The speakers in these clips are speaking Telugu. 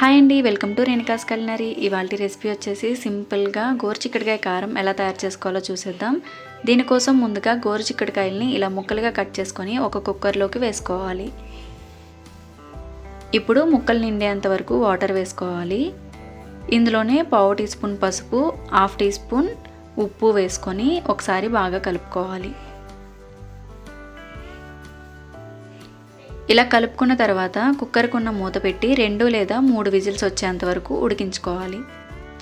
హాయ్ అండి వెల్కమ్ టు రేణికాస్ కలినరీ. ఇవాళ రెసిపీ వచ్చేసి సింపుల్గా గోరుచిక్కడికాయ కారం ఎలా తయారు చేసుకోవాలో చూసేద్దాం. దీనికోసం ముందుగా గోరుచిక్కడికాయల్ని ఇలా ముక్కలుగా కట్ చేసుకొని ఒక కుక్కర్లోకి వేసుకోవాలి. ఇప్పుడు ముక్కలు నిండేంత వరకు వాటర్ వేసుకోవాలి. ఇందులోనే పావు టీ స్పూన్ పసుపు హాఫ్ టీ స్పూన్ ఉప్పు వేసుకొని ఒకసారి బాగా కలుపుకోవాలి. ఇలా కలుపుకున్న తర్వాత కుక్కర్కున్న మూత పెట్టి రెండు లేదా మూడు విజిల్స్ వచ్చేంత వరకు ఉడికించుకోవాలి.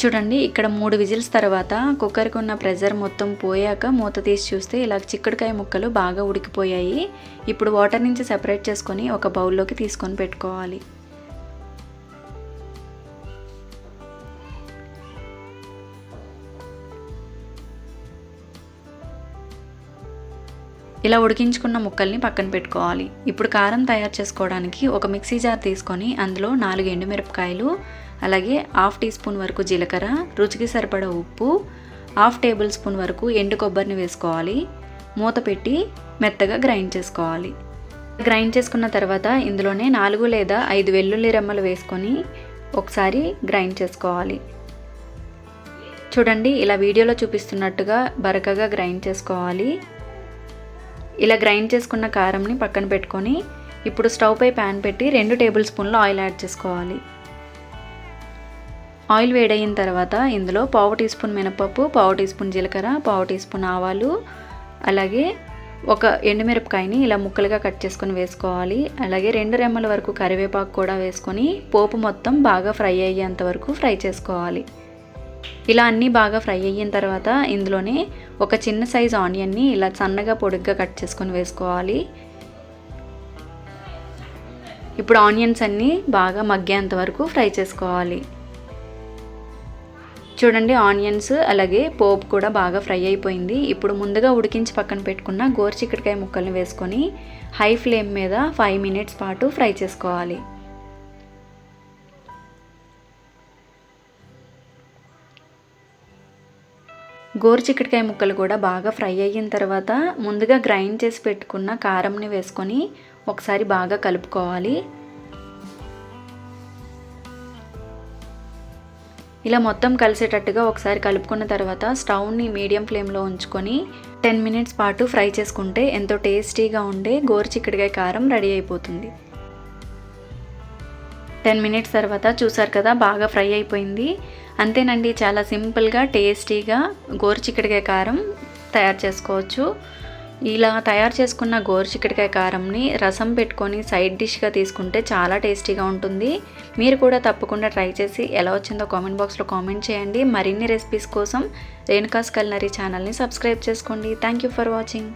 చూడండి ఇక్కడ మూడు విజిల్స్ తర్వాత కుక్కర్కి ఉన్న ప్రెజర్ మొత్తం పోయాక మూత తీసి చూస్తే ఇలా చిక్కుడుకాయ ముక్కలు బాగా ఉడికిపోయాయి. ఇప్పుడు వాటర్ నుంచి సెపరేట్ చేసుకొని ఒక బౌల్లోకి తీసుకొని పెట్టుకోవాలి. ఇలా ఉడికించుకున్న ముక్కల్ని పక్కన పెట్టుకోవాలి. ఇప్పుడు కారం తయారు చేసుకోవడానికి ఒక మిక్సీ జార్ తీసుకొని అందులో నాలుగు ఎండుమిరపకాయలు అలాగే హాఫ్ టీ స్పూన్ వరకు జీలకర్ర రుచికి సరిపడా ఉప్పు హాఫ్ టేబుల్ స్పూన్ వరకు ఎండు కొబ్బరిని వేసుకోవాలి. మూత పెట్టి మెత్తగా గ్రైండ్ చేసుకోవాలి. గ్రైండ్ చేసుకున్న తర్వాత ఇందులోనే నాలుగు లేదా ఐదు వెల్లుల్లి రెమ్మలు వేసుకొని ఒకసారి గ్రైండ్ చేసుకోవాలి. చూడండి ఇలా వీడియోలో చూపిస్తున్నట్టుగా బరకగా గ్రైండ్ చేసుకోవాలి. ఇలా గ్రైండ్ చేసుకున్న కారంని పక్కన పెట్టుకొని ఇప్పుడు స్టవ్ పై ప్యాన్ పెట్టి రెండు టేబుల్ స్పూన్లు ఆయిల్ యాడ్ చేసుకోవాలి. ఆయిల్ వేడయిన తర్వాత ఇందులో పావు టీ స్పూన్ మినపప్పు పావు టీ స్పూన్ జీలకర్ర పావు టీ స్పూన్ ఆవాలు అలాగే ఒక ఎండుమిరపకాయని ఇలా ముక్కలుగా కట్ చేసుకొని వేసుకోవాలి. అలాగే రెండు రెమ్మల వరకు కరివేపాకు కూడా వేసుకొని పోపు మొత్తం బాగా ఫ్రై అయ్యేంత వరకు ఫ్రై చేసుకోవాలి. ఇలా అన్నీ బాగా ఫ్రై అయిన తర్వాత ఇందులోనే ఒక చిన్న సైజ్ ఆనియన్ని ఇలా సన్నగా పొడుగ్గా కట్ చేసుకొని వేసుకోవాలి. ఇప్పుడు ఆనియన్స్ అన్నీ బాగా మగ్గేంత వరకు ఫ్రై చేసుకోవాలి. చూడండి ఆనియన్స్ అలాగే పోపు కూడా బాగా ఫ్రై అయిపోయింది. ఇప్పుడు ముందుగా ఉడికించి పక్కన పెట్టుకున్న గోరుచిక్కడికాయ ముక్కల్ని వేసుకొని హై ఫ్లేమ్ మీద ఫైవ్ మినిట్స్ పాటు ఫ్రై చేసుకోవాలి. గోరు గోరుచిక్కడికాయ ముక్కలు కూడా బాగా ఫ్రై అయిన తర్వాత ముందుగా గ్రైండ్ చేసి పెట్టుకున్న కారంని వేసుకొని ఒకసారి బాగా కలుపుకోవాలి. ఇలా మొత్తం కలిసేటట్టుగా ఒకసారి కలుపుకున్న తర్వాత స్టవ్ని మీడియం ఫ్లేమ్లో ఉంచుకొని టెన్ మినిట్స్ పాటు ఫ్రై చేసుకుంటే ఎంతో టేస్టీగా ఉండే గోరు చిక్కడికాయ కారం రెడీ అయిపోతుంది. టెన్ మినిట్స్ తర్వాత చూసారు కదా బాగా ఫ్రై అయిపోయింది. అంతేనండి చాలా సింపుల్గా టేస్టీగా గోరుచిక్కడికాయ కారం తయారు చేసుకోవచ్చు. ఇలా తయారు చేసుకున్న గోరుచిక్కడికాయ కారంని రసం పెట్టుకొని సైడ్ డిష్గా తీసుకుంటే చాలా టేస్టీగా ఉంటుంది. మీరు కూడా తప్పకుండా ట్రై చేసి ఎలా వచ్చిందో కామెంట్ బాక్స్లో కామెంట్ చేయండి. మరిన్ని రెసిపీస్ కోసం రేణుకాస్ కల్నరీ ఛానల్ని సబ్స్క్రైబ్ చేసుకోండి. Thank you for watching.